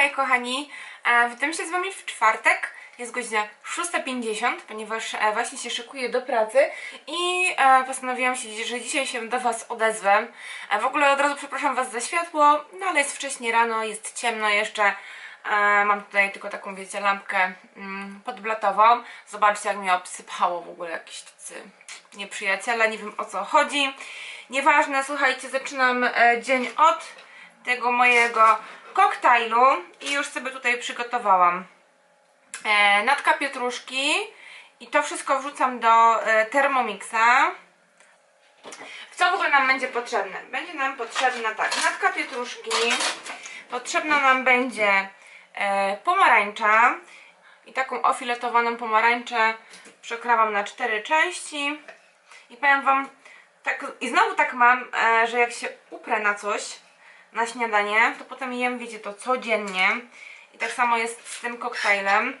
hej kochani, e, witam się z wami w czwartek, jest godzina 6.50, ponieważ e, właśnie się szykuję do pracy i e, postanowiłam się, że dzisiaj się do was odezwę. W ogóle od razu przepraszam was za światło, no ale jest wcześnie rano, jest ciemno jeszcze. Mam tutaj tylko taką, wiecie, lampkę mm, podblatową. Zobaczcie jak mnie obsypało w ogóle jakieś tacy nieprzyjaciele, nie wiem o co chodzi. Nieważne, słuchajcie, zaczynam dzień od tego mojego koktajlu i już sobie tutaj przygotowałam e, natka pietruszki i to wszystko wrzucam do e, Thermomixa. Co w ogóle nam będzie potrzebne? Będzie nam potrzebna tak, natka pietruszki, potrzebna nam będzie e, pomarańcza i taką ofiletowaną pomarańczę przekrawam na cztery części i powiem wam, tak, i znowu tak mam, e, że jak się uprę na coś, na śniadanie, to potem jem, wiecie, to codziennie. I tak samo jest z tym koktajlem,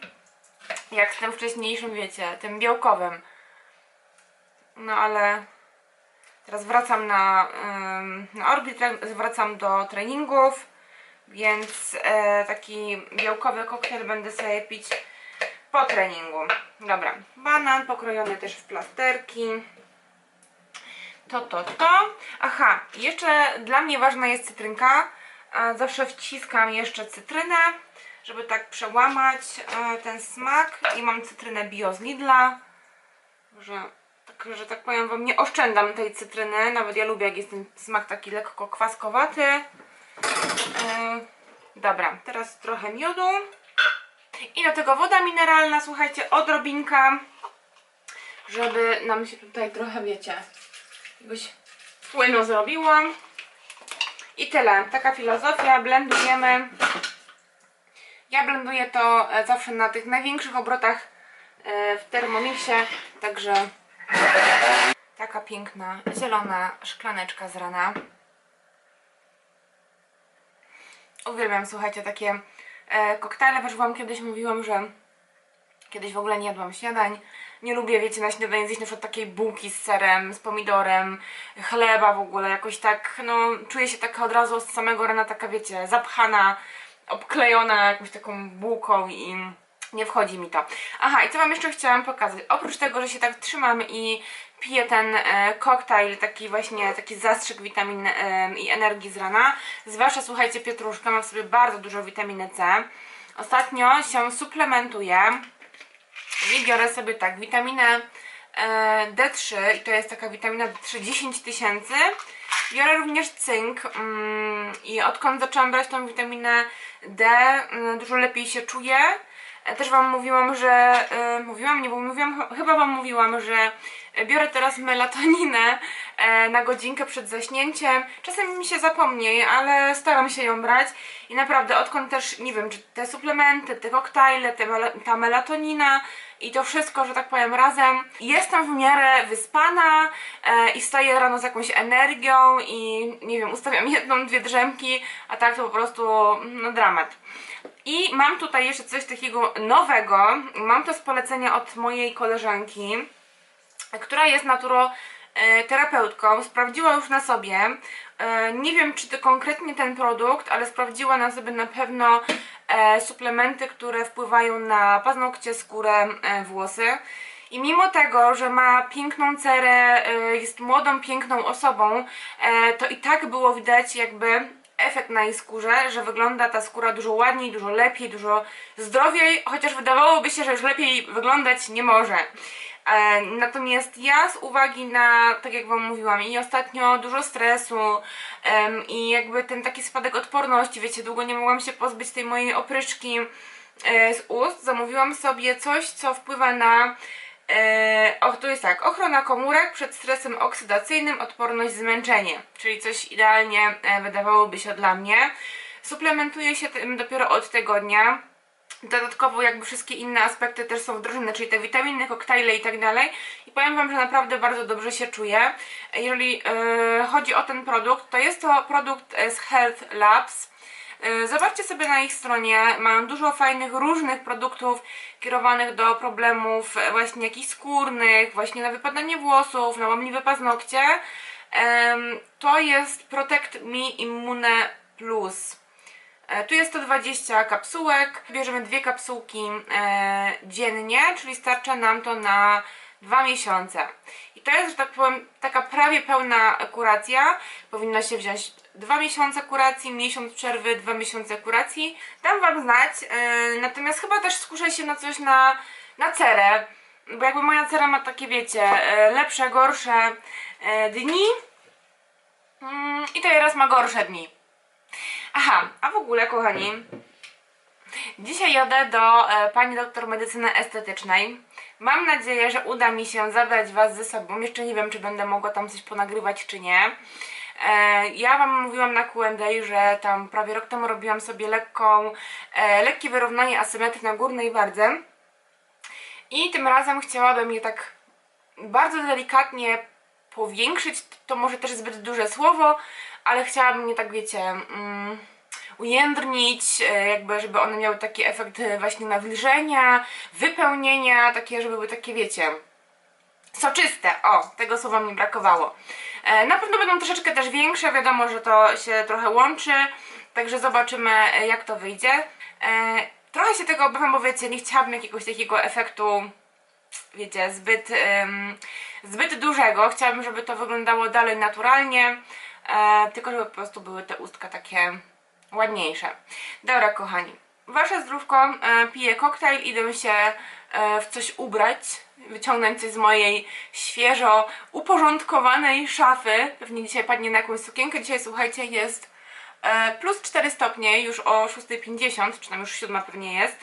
jak z tym wcześniejszym, wiecie, tym białkowym. No ale teraz wracam na, na orbit, wracam do treningów, więc e, taki białkowy koktajl będę sobie pić po treningu. Dobra, banan pokrojony też w plasterki to, to, to. Aha, jeszcze dla mnie ważna jest cytrynka. E, Zawsze wciskam jeszcze cytrynę, żeby tak przełamać e, ten smak. I mam cytrynę bio z Lidla. Że tak, że tak powiem wam, nie oszczędzam tej cytryny. Nawet ja lubię, jak jest ten smak taki lekko kwaskowaty. E, Dobra, teraz trochę miodu. I do tego woda mineralna, słuchajcie, odrobinka, żeby nam się tutaj trochę, wiecie, jakbyś płynu zrobiłam. I tyle. Taka filozofia. Blendujemy. Ja blenduję to e, zawsze na tych największych obrotach e, w Thermomixie. Także taka piękna, zielona szklaneczka z rana. Uwielbiam, słuchajcie, takie e, koktajle. Wam kiedyś mówiłam, że Kiedyś w ogóle nie jadłam śniadań. Nie lubię, wiecie, na śniadanie zjeść na przykład takiej bułki z serem, z pomidorem, chleba w ogóle, jakoś tak, no, czuję się taka od razu z samego rana taka, wiecie, zapchana, obklejona jakąś taką bułką i nie wchodzi mi to. Aha, i co wam jeszcze chciałam pokazać? Oprócz tego, że się tak trzymam i piję ten e, koktajl, taki właśnie, taki zastrzyk witamin e, i energii z rana, zwłaszcza, słuchajcie, pietruszka ma w sobie bardzo dużo witaminy C. Ostatnio się suplementuję i biorę sobie tak, witaminę e, D3 i to jest taka witamina D3 10 tysięcy. Biorę również cynk mm, i odkąd zaczęłam brać tą witaminę D, mm, dużo lepiej się czuję. E, Też Wam mówiłam, że, e, mówiłam, nie, bo mówiłam, ch- chyba Wam mówiłam, że biorę teraz melatoninę e, na godzinkę przed zaśnięciem. Czasem mi się zapomni, ale staram się ją brać i naprawdę odkąd też, nie wiem, czy te suplementy, te koktajle, te ta melatonina i to wszystko, że tak powiem, razem. Jestem w miarę wyspana i wstaję rano z jakąś energią i nie wiem, ustawiam jedną, dwie drzemki, a tak to po prostu no dramat. I mam tutaj jeszcze coś takiego nowego. Mam to z polecenia od mojej koleżanki, która jest naturoterapeutką. Sprawdziła już na sobie. E, Nie wiem, czy to konkretnie ten produkt, ale sprawdziła na sobie na pewno e, suplementy, które wpływają na paznokcie, skórę, e, włosy. I mimo tego, że ma piękną cerę, jest młodą, piękną osobą, to i tak było widać jakby efekt na jej skórze, że wygląda ta skóra dużo ładniej, dużo lepiej, dużo zdrowiej, chociaż wydawałoby się, że już lepiej wyglądać nie może. E, Natomiast ja z uwagi na, tak jak Wam mówiłam, i ostatnio dużo stresu em, i jakby ten taki spadek odporności, wiecie, długo nie mogłam się pozbyć tej mojej opryczki e, z ust, zamówiłam sobie coś, co wpływa na E, o, tu jest tak, ochrona komórek przed stresem oksydacyjnym, odporność, zmęczenie, czyli coś idealnie e, wydawałoby się dla mnie. Suplementuję się tym dopiero od tygodnia. Dodatkowo jakby wszystkie inne aspekty też są wdrożone, czyli te witaminy, koktajle i tak dalej. I powiem Wam, że naprawdę bardzo dobrze się czuję. Jeżeli e, chodzi o ten produkt, to jest to produkt e, z Health Labs. E, Zobaczcie sobie na ich stronie, mają dużo fajnych, różnych produktów kierowanych do problemów e, właśnie jakichś skórnych, właśnie na wypadanie włosów, na łamliwe paznokcie. To jest Protect Me Immune Plus. E, Tu jest 120 kapsułek. Bierzemy dwie kapsułki dziennie, czyli starcza nam to na dwa miesiące. I to jest, że tak powiem, taka prawie pełna kuracja. Powinno się wziąć dwa miesiące kuracji, miesiąc przerwy, dwa miesiące kuracji. Dam Wam znać. E, natomiast chyba też skuszę się na coś na, na cerę. Bo jakby moja cera ma takie, wiecie, e, lepsze, gorsze e, dni. Mm, I teraz ma gorsze dni. Aha, a w ogóle, kochani, dzisiaj jadę do e, pani doktor medycyny estetycznej. Mam nadzieję, że uda mi się zabrać Was ze sobą. Jeszcze nie wiem, czy będę mogła tam coś ponagrywać, czy nie. E, ja Wam mówiłam na Q&A, że tam prawie rok temu robiłam sobie lekką, e, lekkie wyrównanie asymetrii na górnej wardze. I tym razem chciałabym je tak bardzo delikatnie powiększyć. To może też zbyt duże słowo, ale chciałabym je tak, wiecie, mm, ujędrnić, e, jakby, żeby one miały taki efekt e, właśnie nawilżenia, wypełnienia, takie, żeby były takie, wiecie, soczyste. O, tego słowa mi brakowało. E, Na pewno będą troszeczkę też większe, wiadomo, że to się trochę łączy, także zobaczymy jak to wyjdzie. Trochę się tego obawiam, bo wiecie, nie chciałabym jakiegoś takiego efektu, wiecie, zbyt, ym, zbyt dużego. Chciałabym, żeby to wyglądało dalej naturalnie, e, tylko żeby po prostu były te ustka takie ładniejsze. Dobra, kochani. Wasze zdrówko, e, piję koktajl, idę się e, w coś ubrać, wyciągnąć coś z mojej świeżo uporządkowanej szafy. Pewnie dzisiaj padnie na jakąś sukienkę. Dzisiaj, słuchajcie, jest e, plus 4 stopnie, już o 6.50, czy tam już 7 pewnie jest.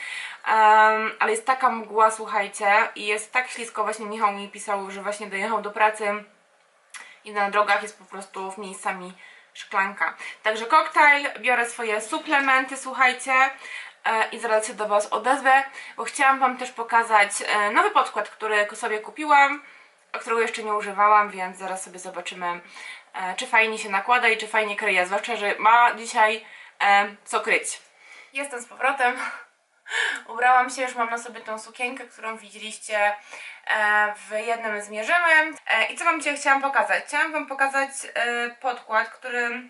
Em, ale jest taka mgła, słuchajcie, i jest tak ślisko. Właśnie Michał mi pisał, że właśnie dojechał do pracy i na drogach jest po prostu w miejscami szklanka. Także koktajl, biorę swoje suplementy, słuchajcie, e, i zaraz się do Was odezwę, bo chciałam Wam też pokazać e, nowy podkład, który sobie kupiłam, którego jeszcze nie używałam, więc zaraz sobie zobaczymy, e, czy fajnie się nakłada i czy fajnie kryje, zwłaszcza, że ma dzisiaj co kryć. Jestem z powrotem. Ubrałam się, już mam na sobie tą sukienkę, którą widzieliście e, w jednym z mierzymy. E, I co Wam dzisiaj chciałam pokazać? Chciałam Wam pokazać e, podkład, który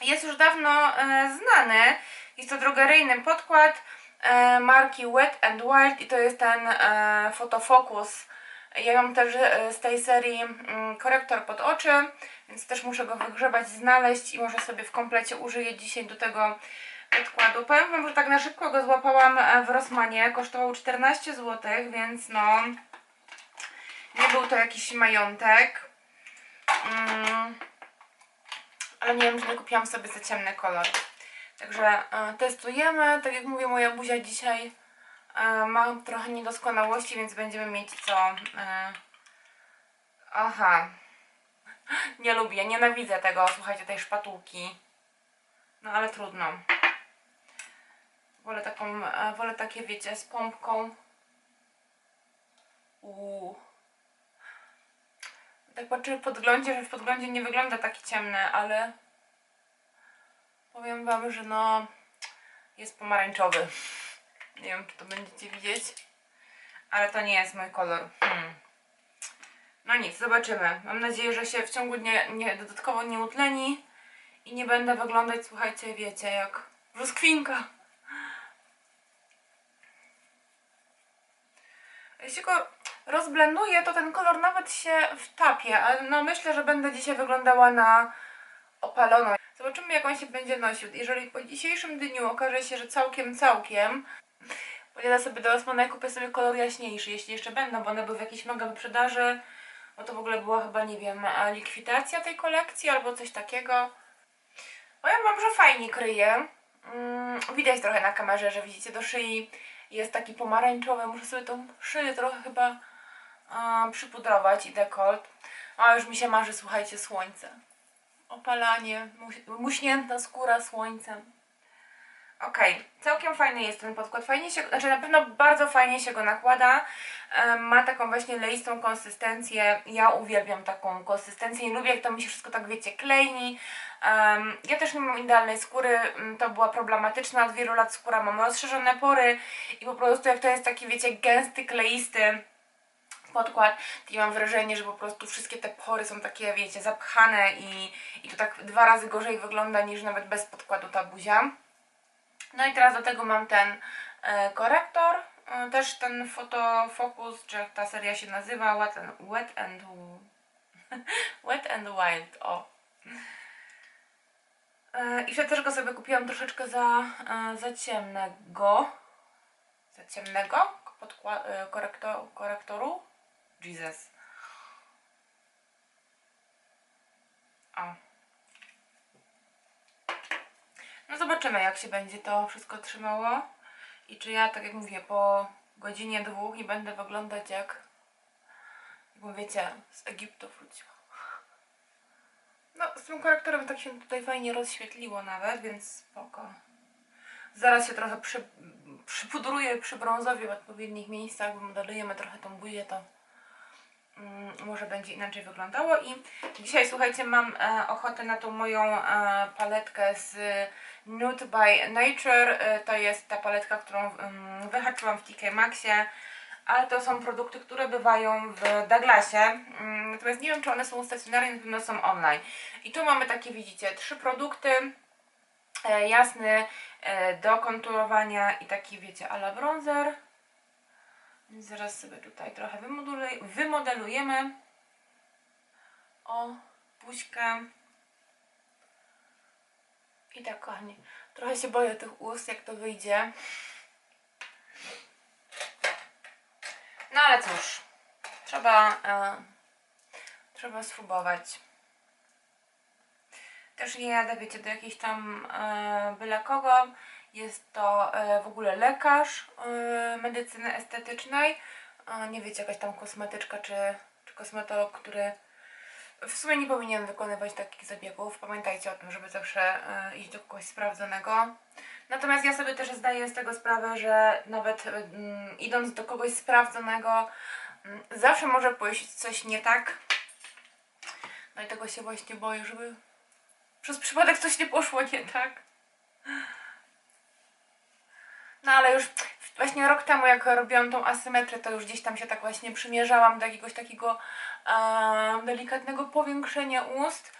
jest już dawno znany. Jest to drogeryjny podkład marki Wet and Wild i to jest ten fotofokus. Ja mam też z tej serii mm, korektor pod oczy, więc też muszę go wygrzebać, znaleźć i może sobie w komplecie użyję dzisiaj do tego podkładu. Powiem Wam, że tak na szybko go złapałam e, w Rossmanie. Kosztował 14 zł, więc no nie był to jakiś majątek. Mm, ale nie wiem, czy nie kupiłam sobie za ciemny kolor. Także e, testujemy. Tak jak mówię, moja buzia dzisiaj e, ma trochę niedoskonałości, więc będziemy mieć co. E, aha. Nie lubię, nienawidzę tego, słuchajcie, tej szpatułki. No ale trudno. Wolę taką, e, wolę takie, wiecie, z pompką. Uuu. Tak patrzę w podglądzie, że w podglądzie nie wygląda taki ciemny, ale powiem wam, że no jest pomarańczowy. Nie wiem, czy to będziecie widzieć, ale to nie jest mój kolor. Hmm. No nic, zobaczymy. Mam nadzieję, że się w ciągu dnia nie, dodatkowo nie utleni i nie będę wyglądać, słuchajcie, wiecie, jak brzoskwinka. Jeśli go rozblenduję, to ten kolor nawet się wtapie, ale no myślę, że będę dzisiaj wyglądała na opaloną. Zobaczymy jak on się będzie nosił. Jeżeli po dzisiejszym dniu okaże się, że całkiem, całkiem, pojadę sobie do Osmana i kupię sobie kolor jaśniejszy, jeśli jeszcze będą, bo one były w jakiejś mega wyprzedaży, bo to w ogóle była chyba, nie wiem, likwidacja tej kolekcji albo coś takiego. Powiem wam, że fajnie kryje. Mm, widać trochę na kamerze, że widzicie do szyi jest taki pomarańczowy. Muszę sobie tą szyję trochę chyba a, przypudrować i dekolt. A już mi się marzy, słuchajcie, słońce. Opalanie, muś- muśnięta skóra słońcem. Okej, całkiem fajny jest ten podkład. Fajnie się, znaczy na pewno bardzo fajnie się go nakłada. Ma taką właśnie leistą konsystencję. Ja uwielbiam taką konsystencję. Nie lubię, jak to mi się wszystko tak, wiecie, klei. Em, ja też nie mam idealnej skóry. Mm, To była problematyczna. Od wielu lat skóra mam rozszerzone pory i po prostu jak to jest taki, wiecie, gęsty, kleisty podkład, ja mam wrażenie, że po prostu wszystkie te pory są takie, wiecie, zapchane i, i to tak dwa razy gorzej wygląda niż nawet bez podkładu ta buzia. No i teraz do tego mam ten e, korektor, e, też ten Fotofocus, czy jak ta seria się nazywa, Wet and, wet and, wet and Wild, o. E, I wtedy też go sobie kupiłam troszeczkę za, za ciemnego. Za ciemnego podkła- e, korekto, korektoru. Jesus. O. No zobaczymy jak się będzie to wszystko trzymało. I czy ja, tak jak mówię, po godzinie dwóch nie będę wyglądać jak, jak wiecie, z Egiptu wróciła. No, z tym korektorem tak się tutaj fajnie rozświetliło nawet, więc spoko. Zaraz się trochę przy, przypudruję, przybrązowię w odpowiednich miejscach, bo modelujemy trochę tą buzię, to może będzie inaczej wyglądało. I dzisiaj, słuchajcie, mam e, ochotę na tą moją e, paletkę z Nude by Nature. E, to jest ta paletka, którą mm, wyhaczyłam w TK Maxie. Ale to są produkty, które bywają w Douglasie. Mm, Natomiast nie wiem, czy one są stacjonarne, na pewno są online. I tu mamy takie, widzicie, trzy produkty. Jasny do konturowania i taki, wiecie, ala bronzer. Zaraz sobie tutaj trochę wymodelujemy. O, buźkę. I tak, kochani, trochę się boję tych ust, jak to wyjdzie. No ale cóż, trzeba, e, trzeba spróbować. Też nie jadę, wiecie, do jakiejś tam e, byle kogo. Jest to e, w ogóle lekarz e, medycyny estetycznej. E, nie wiecie, jakaś tam kosmetyczka czy, czy kosmetolog, który w sumie nie powinien wykonywać takich zabiegów. Pamiętajcie o tym, żeby zawsze iść do kogoś sprawdzonego. Natomiast ja sobie też zdaję z tego sprawę, że nawet mm, idąc do kogoś sprawdzonego, mm, zawsze może pójść coś nie tak. No i tego się właśnie boję, żeby przez przypadek coś nie poszło nie tak. No ale już właśnie rok temu, jak robiłam tą asymetrię, to już gdzieś tam się tak właśnie przymierzałam do jakiegoś takiego e, delikatnego powiększenia ust.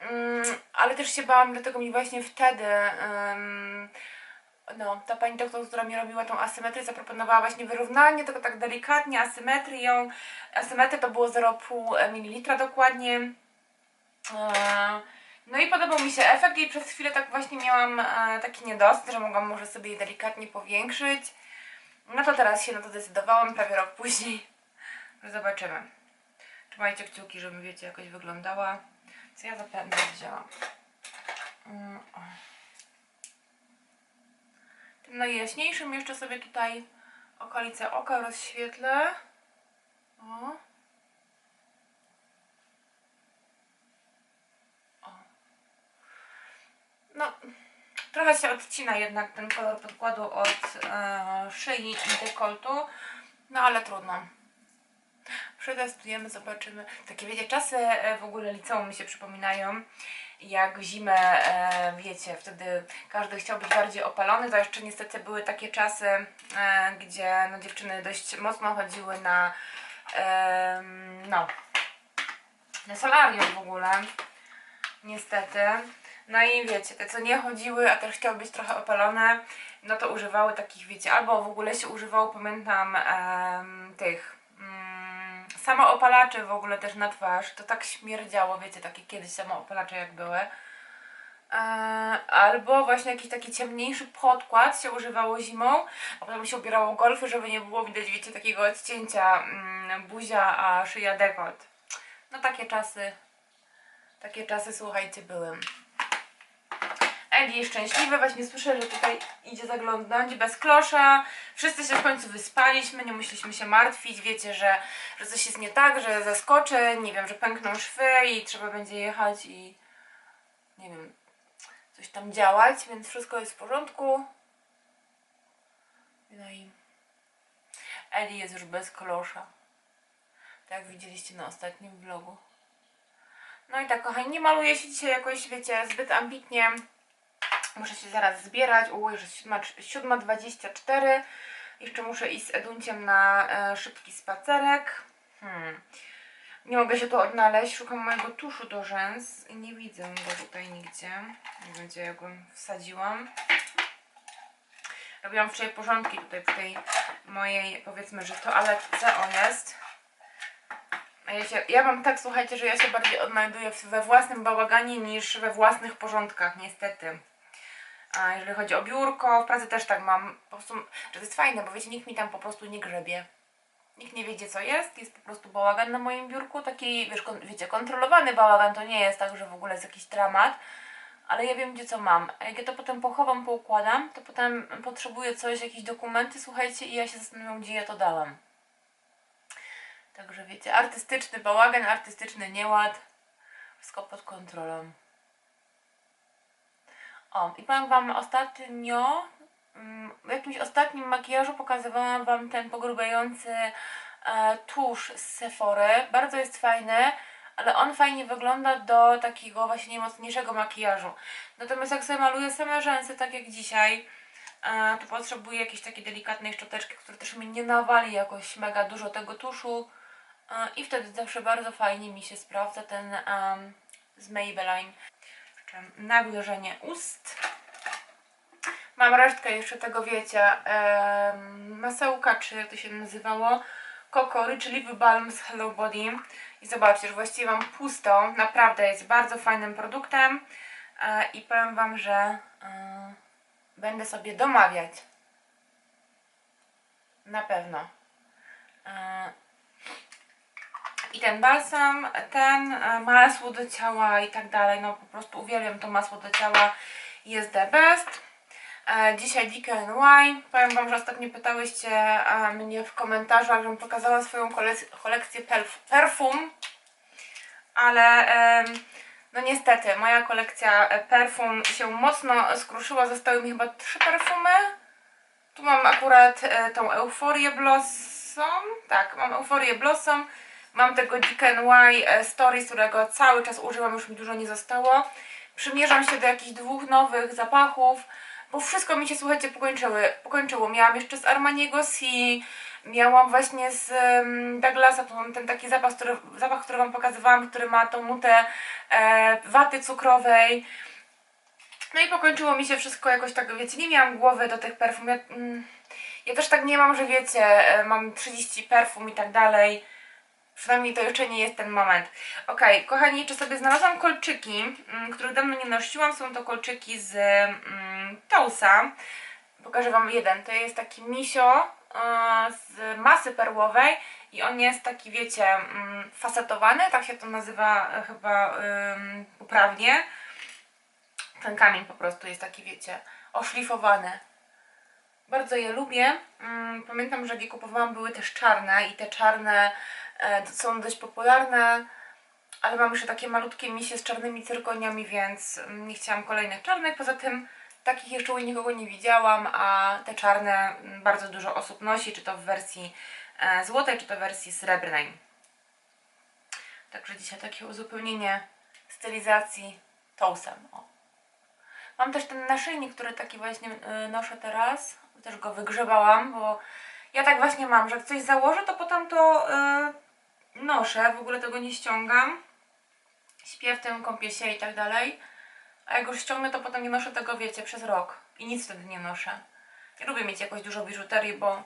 Mm, ale też się bałam, dlatego mi właśnie wtedy no, ta pani doktor, która mi robiła tą asymetrię, zaproponowała właśnie wyrównanie, tylko tak delikatnie, asymetrią. Asymetria to było 0,5 ml dokładnie. E, no i podobał mi się efekt i przez chwilę tak właśnie miałam e, taki niedosyt, że mogłam może sobie je delikatnie powiększyć. No to teraz się na to zdecydowałam, prawie rok później. Zobaczymy. Trzymajcie kciuki, żeby wiecie jakoś wyglądała. Co ja zapewne wzięłam. Mm. Tym najjaśniejszym jeszcze sobie tutaj okolice oka rozświetlę. O. No, trochę się odcina jednak ten kolor podkładu od e, szyi i dekoltu, no ale trudno. Przetestujemy, zobaczymy. Takie wiecie, czasy e, w ogóle liceum mi się przypominają. Jak w zimę, e, wiecie, wtedy każdy chciał być bardziej opalony. To jeszcze niestety były takie czasy, e, gdzie no, dziewczyny dość mocno chodziły na no, na solarium w ogóle. Niestety. No i wiecie, te co nie chodziły, a też chciały być trochę opalone, no to używały takich, wiecie, albo w ogóle się używało, pamiętam, em, tych mm, samoopalaczy w ogóle też na twarz. To tak śmierdziało, wiecie, takie kiedyś samoopalacze jak były. E, albo właśnie jakiś taki ciemniejszy podkład się używało zimą, a potem się ubierało golfy, żeby nie było widać, wiecie, takiego odcięcia mm, buzia, a szyja dekolt. No takie czasy, takie czasy, słuchajcie, były. Eli jest szczęśliwy, właśnie słyszę, że tutaj idzie zaglądnąć bez klosza. Wszyscy się w końcu wyspaliśmy, nie musieliśmy się martwić. Wiecie, że, że coś jest nie tak, że zaskoczy, nie wiem, że pękną szwy i trzeba będzie jechać i nie wiem, coś tam działać, więc wszystko jest w porządku. No i Eli jest już bez klosza. Tak jak widzieliście na ostatnim vlogu. No i tak, kochani, nie maluję się dzisiaj jakoś, wiecie, zbyt ambitnie. Muszę się zaraz zbierać. U, już jest 7.24. Jeszcze muszę iść z Edunciem na e, szybki spacerek. Hmm. Nie mogę się tu odnaleźć. Szukam mojego tuszu do rzęs i nie widzę go tutaj nigdzie. Nie wiem, gdzie ja go wsadziłam. Robiłam wczoraj porządki tutaj przy tej mojej, powiedzmy, że toaletce, o jest. Ja, się, ja mam tak, słuchajcie, że ja się bardziej odnajduję w- we własnym bałaganie niż we własnych porządkach, niestety. A jeżeli chodzi o biurko, w pracy też tak mam. Po prostu, że to jest fajne, bo wiecie, nikt mi tam po prostu nie grzebie. Nikt nie wiedzie co jest, jest po prostu bałagan na moim biurku, taki, wiesz, kon, wiecie, kontrolowany bałagan, to nie jest tak, że w ogóle jest jakiś dramat, ale ja wiem gdzie co mam. A jak ja to potem pochowam, poukładam, to potem potrzebuję coś, jakieś dokumenty, słuchajcie, i ja się zastanawiam, gdzie ja to dałam. Także wiecie, artystyczny bałagan, artystyczny nieład, wszystko pod kontrolą. O, i powiem Wam ostatnio, mm, w jakimś ostatnim makijażu pokazywałam Wam ten pogrubiający e, tusz z Sephory. Bardzo jest fajny, ale on fajnie wygląda do takiego właśnie mocniejszego makijażu. Natomiast jak sobie maluję same rzęsy, tak jak dzisiaj, e, to potrzebuję jakiejś takiej delikatnej szczoteczki, która też mi nie nawali jakoś mega dużo tego tuszu. E, I wtedy zawsze bardzo fajnie mi się sprawdza ten z Maybelline. Nawilżenie ust. Mam resztkę jeszcze tego, wiecie, masełka, czy jak to się nazywało, Rich Lip Balm z Hello Body. I zobaczcie, że właściwie mam pusto. Naprawdę jest bardzo fajnym produktem. E, I powiem Wam, że e, będę sobie domawiać. Na pewno. I ten balsam, ten e, masło do ciała i tak dalej, no po prostu uwielbiam to masło do ciała, jest the best. E, dzisiaj DKNY. Powiem Wam, że ostatnio pytałyście e, mnie w komentarzach, żebym pokazała swoją kolek- kolekcję perf- perfum, ale no niestety moja kolekcja perfum się mocno skruszyła, zostały mi chyba trzy perfumy. Tu mam akurat tą Euforię Blossom. Tak, mam Euforię Blossom. Mam tego DKNY e, Stories, którego cały czas używam, już mi dużo nie zostało. Przymierzam się do jakichś dwóch nowych zapachów, bo wszystko mi się, słuchajcie, pokończyły, pokończyło. Miałam jeszcze z Armaniego C, miałam właśnie z Douglasa, to mam ten taki zapach, który, zapach, który Wam pokazywałam, który ma tą nutę e, waty cukrowej. No i pokończyło mi się wszystko jakoś tak, wiecie, nie miałam głowy do tych perfum. Ja, mm, ja też tak nie mam, że wiecie, e, mam 30 perfum i tak dalej. Przynajmniej to jeszcze nie jest ten moment. Okej, kochani, jeszcze sobie znalazłam kolczyki, mm, których dawno nie nosiłam. Są to kolczyki z mm, Tousa. Pokażę Wam jeden. To jest taki misio e, z masy perłowej i on jest taki, wiecie, mm, fasetowany, tak się to nazywa e, chyba poprawnie. Ten kamień po prostu jest taki, wiecie, oszlifowany. Bardzo je lubię. Mm, Pamiętam, że jak je kupowałam były też czarne i te czarne e, są dość popularne, ale mam jeszcze takie malutkie misie z czarnymi cyrkoniami, więc mm, nie chciałam kolejnych czarnych. Poza tym takich jeszcze u nikogo nie widziałam, a te czarne mm, bardzo dużo osób nosi, czy to w wersji e, złotej, czy to w wersji srebrnej. Także dzisiaj takie uzupełnienie stylizacji toasem. O. Mam też ten naszyjnik, który taki właśnie y, noszę teraz. Też go wygrzebałam, bo ja tak właśnie mam, że jak coś założę, to potem to y, noszę. W ogóle tego nie ściągam. Śpię w tym, kąpię się i tak dalej. A jak już ściągnę, to potem nie noszę tego, wiecie, przez rok. I nic wtedy nie noszę. Ja lubię mieć jakoś dużo biżuterii, bo,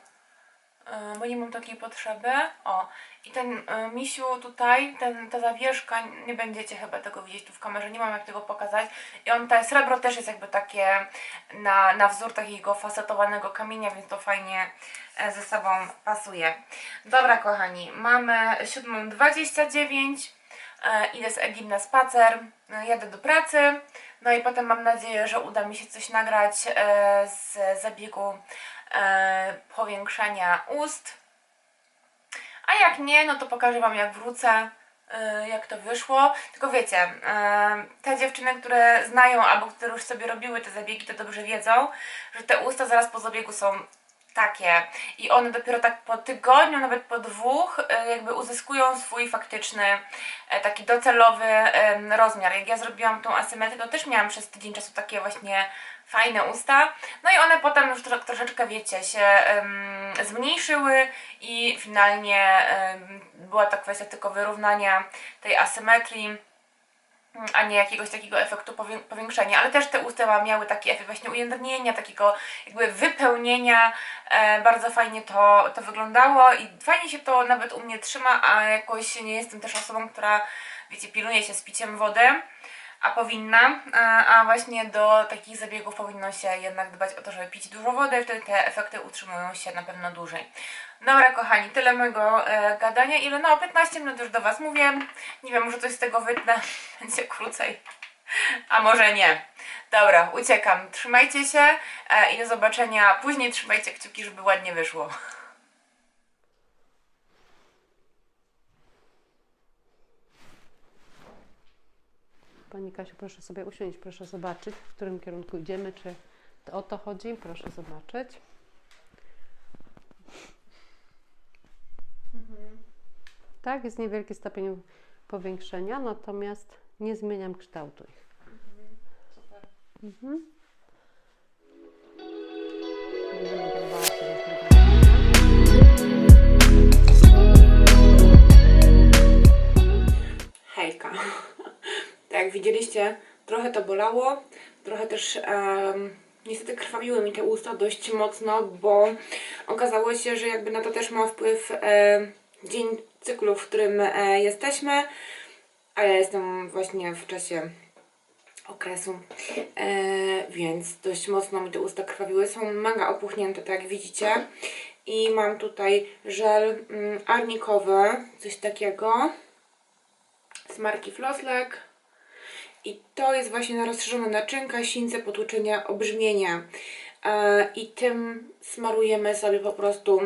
bo nie mam takiej potrzeby. O, i ten y, misiu tutaj, ten, ta zawieszka, nie będziecie chyba tego widzieć tu w kamerze, nie mam jak tego pokazać. I on, te srebro też jest jakby takie na, na wzór takiego fasetowanego kamienia, więc to fajnie e, ze sobą pasuje. Dobra kochani, mamy 7.29, e, idę z Egim na spacer, e, jadę do pracy, no i potem mam nadzieję, że uda mi się coś nagrać e, z zabiegu e, powiększania ust. A jak nie, no to pokażę Wam jak wrócę, yy, jak to wyszło. Tylko wiecie, yy, te dziewczyny, które znają albo które już sobie robiły te zabiegi, to dobrze wiedzą, że te usta zaraz po zabiegu są takie i one dopiero tak po tygodniu, nawet po dwóch, jakby uzyskują swój faktyczny, taki docelowy rozmiar. Jak ja zrobiłam tą asymetrię, to też miałam przez tydzień czasu takie właśnie fajne usta. No i one potem już tro, troszeczkę, wiecie, się em, zmniejszyły i finalnie em, była to kwestia tylko wyrównania tej asymetrii. mm, a nie jakiegoś takiego efektu powię- powiększenia, ale też te usta miały taki efekt właśnie ujędrnienia, takiego jakby wypełnienia, e, bardzo fajnie to, to wyglądało i fajnie się to nawet u mnie trzyma, a jakoś nie jestem też osobą, która wiecie, pilnuje się z piciem wody, a powinna, a, właśnie do takich zabiegów powinno się jednak dbać o to, żeby pić dużo wody, wtedy te efekty utrzymują się na pewno dłużej. Dobra kochani, tyle mojego e, gadania. Ile? No 15 minut już do Was mówię. Nie wiem, może coś z tego wytnę. Będzie krócej. A może nie. Dobra, uciekam. Trzymajcie się e, i do zobaczenia. Później trzymajcie kciuki, żeby ładnie wyszło. Pani Kasiu, proszę sobie usiąść, proszę zobaczyć, w którym kierunku idziemy, czy to o to chodzi, proszę zobaczyć. Tak, jest niewielki stopień powiększenia, natomiast nie zmieniam kształtu ich. Mhm. Będziemy próbowała widzieliście, trochę to bolało, trochę też em, niestety krwawiły mi te usta dość mocno, bo okazało się, że jakby na to też ma wpływ e, dzień cyklu, w którym e, jesteśmy, a ja jestem właśnie w czasie okresu, e, więc dość mocno mi te usta krwawiły, są mega opuchnięte, tak jak widzicie. I mam tutaj żel mm, arnikowy, coś takiego z marki Flosslek. I to jest właśnie na rozszerzone naczynka, sińce, potłuczenia, obrzmienia. E, I tym smarujemy sobie po prostu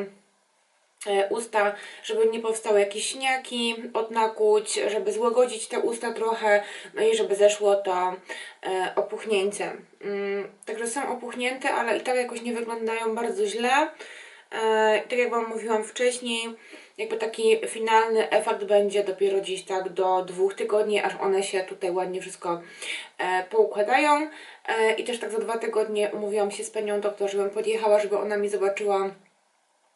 e, usta, żeby nie powstały jakieś śniaki od nakłuć, żeby złagodzić te usta trochę, no i żeby zeszło to e, opuchnięcie. Mm, Także są opuchnięte, ale i tak jakoś nie wyglądają bardzo źle. Tak jak Wam mówiłam wcześniej, jakby taki finalny efekt będzie dopiero gdzieś tak do dwóch tygodni, aż one się tutaj ładnie wszystko e, poukładają. E, I też tak za dwa tygodnie umówiłam się z panią doktor, żebym podjechała, żeby ona mi zobaczyła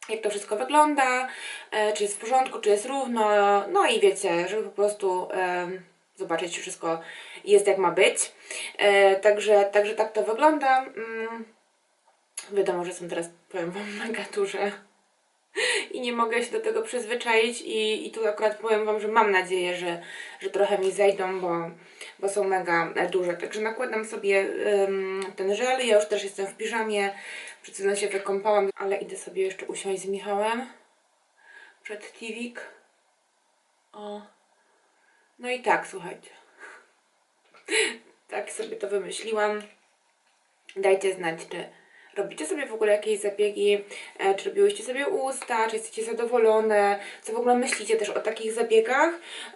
jak to wszystko wygląda, e, czy jest w porządku, czy jest równo, no i wiecie, żeby po prostu e, zobaczyć, czy wszystko jest jak ma być. E, także, także tak to wygląda. Mm, wiadomo, że są teraz, powiem Wam, mega duże i nie mogę się do tego przyzwyczaić i, i tu akurat powiem Wam, że mam nadzieję, że, że trochę mi zejdą, bo, bo są mega duże. Także nakładam sobie ym, ten żel, ja już też jestem w piżamie, przed się wykąpałam, ale idę sobie jeszcze usiąść z Michałem przed TVik. O. No i tak, słuchajcie. tak sobie to wymyśliłam. Dajcie znać, czy robicie sobie w ogóle jakieś zabiegi, e, czy robiłyście sobie usta, czy jesteście zadowolone, co w ogóle myślicie też o takich zabiegach.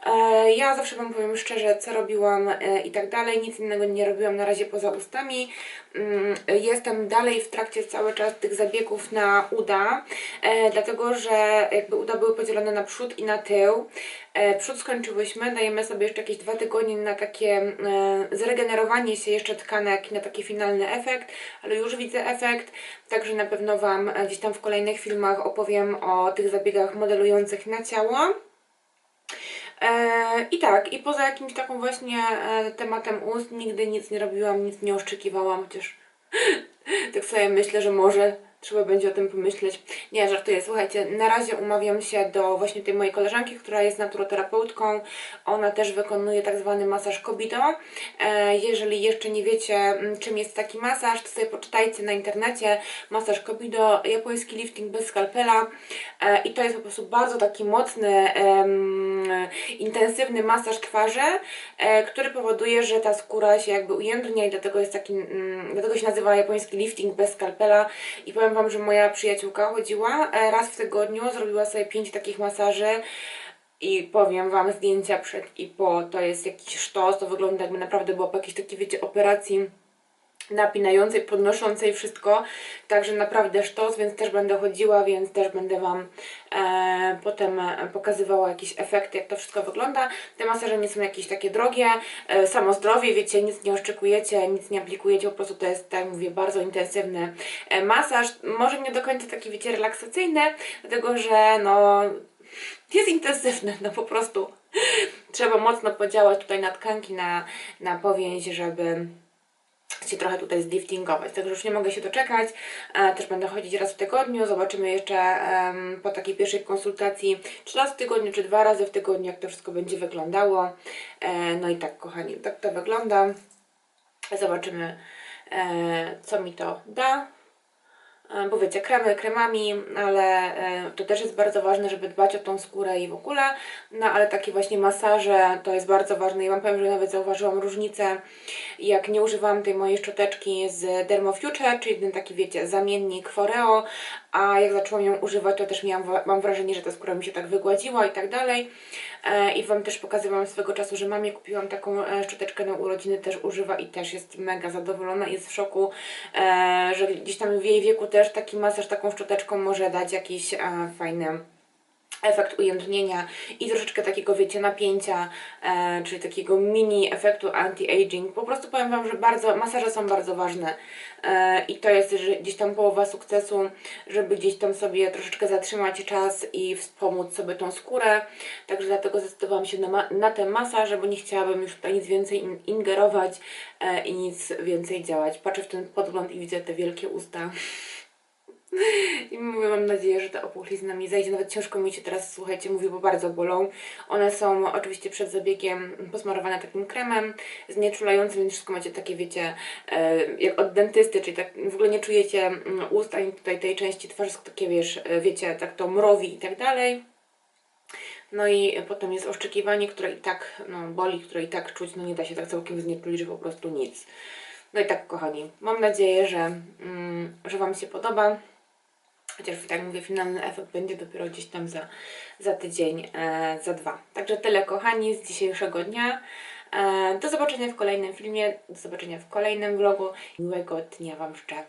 E, ja zawsze Wam powiem szczerze, co robiłam e, i tak dalej, nic innego nie robiłam na razie poza ustami. Mm, Jestem dalej w trakcie cały czas tych zabiegów na uda, dlatego że jakby uda były podzielone na przód i na tył. E, przód skończyłyśmy, dajemy sobie jeszcze jakieś dwa tygodnie na takie e, zregenerowanie się jeszcze tkanek, na taki finalny efekt, ale już widzę efekt, także na pewno Wam e, gdzieś tam w kolejnych filmach opowiem o tych zabiegach modelujących na ciało. I tak, i poza jakimś taką właśnie tematem ust nigdy nic nie robiłam, nic nie oszczekiwałam, chociaż tak sobie myślę, że może trzeba będzie o tym pomyśleć. Nie, żartuję, słuchajcie, na razie umawiam się do właśnie tej mojej koleżanki, która jest naturoterapeutką. Ona też wykonuje tak zwany masaż Kobido. E, jeżeli jeszcze nie wiecie, mm, czym jest taki masaż, to sobie poczytajcie na internecie. Masaż Kobido, japoński lifting bez skalpela. E, I to jest po prostu bardzo taki mocny, intensywny masaż twarzy, e, który powoduje, że ta skóra się jakby ujędrnia i dlatego jest taki, mm, dlatego się nazywa japoński lifting bez skalpela. I powiem Wam, że moja przyjaciółka chodziła e, raz w tygodniu, zrobiła sobie pięć takich masaży. I powiem Wam zdjęcia przed i po, to jest jakiś sztos, to wygląda jakby naprawdę było po jakiejś takiej, wiecie, operacji napinającej, podnoszącej wszystko, także naprawdę sztos, więc też będę chodziła, więc też będę Wam e, potem pokazywała jakieś efekty, jak to wszystko wygląda. Te masaże nie są jakieś takie drogie, e, samo zdrowie, wiecie, nic nie oszczekujecie, nic nie aplikujecie, po prostu to jest, tak mówię, bardzo intensywny e, masaż, może nie do końca taki, wiecie, relaksacyjny, dlatego, że no jest intensywny, no po prostu. Trzeba mocno podziałać tutaj na tkanki, na, na powięź, żeby się trochę tutaj zliftingować. Także już nie mogę się doczekać. E, też będę chodzić raz w tygodniu. Zobaczymy jeszcze po takiej pierwszej konsultacji, czy raz w tygodniu, czy dwa razy w tygodniu, jak to wszystko będzie wyglądało. E, no i tak, kochani, tak to wygląda. Zobaczymy, e, co mi to da. E, Bo wiecie, kremy kremami, ale e, to też jest bardzo ważne, żeby dbać o tą skórę i w ogóle. No ale takie właśnie masaże to jest bardzo ważne. Ja Wam powiem, że nawet zauważyłam różnicę, jak nie używałam tej mojej szczoteczki z Dermo Future, czyli ten taki, wiecie, zamiennik Foreo, a jak zaczęłam ją używać, to też miałam, mam wrażenie, że ta skóra mi się tak wygładziła i tak dalej. E, I Wam też pokazywałam swego czasu, że mamie kupiłam taką e, szczoteczkę na urodziny, też używa i też jest mega zadowolona jest w szoku, e, że gdzieś tam w jej wieku też taki masaż taką szczoteczką może dać jakiś fajny efekt ujędrnienia i troszeczkę takiego, wiecie, napięcia, e, czyli takiego mini efektu anti-aging. Po prostu powiem Wam, że bardzo, masaże są bardzo ważne e, i to jest że gdzieś tam połowa sukcesu, żeby gdzieś tam sobie troszeczkę zatrzymać czas i wspomóc sobie tą skórę. Także dlatego zdecydowałam się na, na ten masaż, bo nie chciałabym już tutaj nic więcej in- ingerować e, i nic więcej działać. Patrzę w ten podgląd i widzę te wielkie usta. I mówię, mam nadzieję, że ta opuchlizna mi zejdzie. Nawet ciężko mi się teraz, słuchajcie, mówi, bo bardzo bolą. One są oczywiście przed zabiegiem posmarowane takim kremem znieczulającym, więc wszystko macie takie, wiecie, e, jak od dentysty, czyli tak w ogóle nie czujecie mm, ust, ani tutaj tej części twarzy, takie, wiesz, e, wiecie, tak to mrowi i tak dalej. No i potem jest oszczekiwanie, które i tak no, boli, które i tak czuć, no nie da się tak całkiem znieczulić, że po prostu nic. No i tak, kochani, mam nadzieję, że, mm, że Wam się podoba. Chociaż tak mówię, finalny efekt będzie dopiero gdzieś tam za, za tydzień, e, za dwa. Także tyle kochani z dzisiejszego dnia. E, do zobaczenia w kolejnym filmie, do zobaczenia w kolejnym vlogu. Miłego dnia Wam życzę.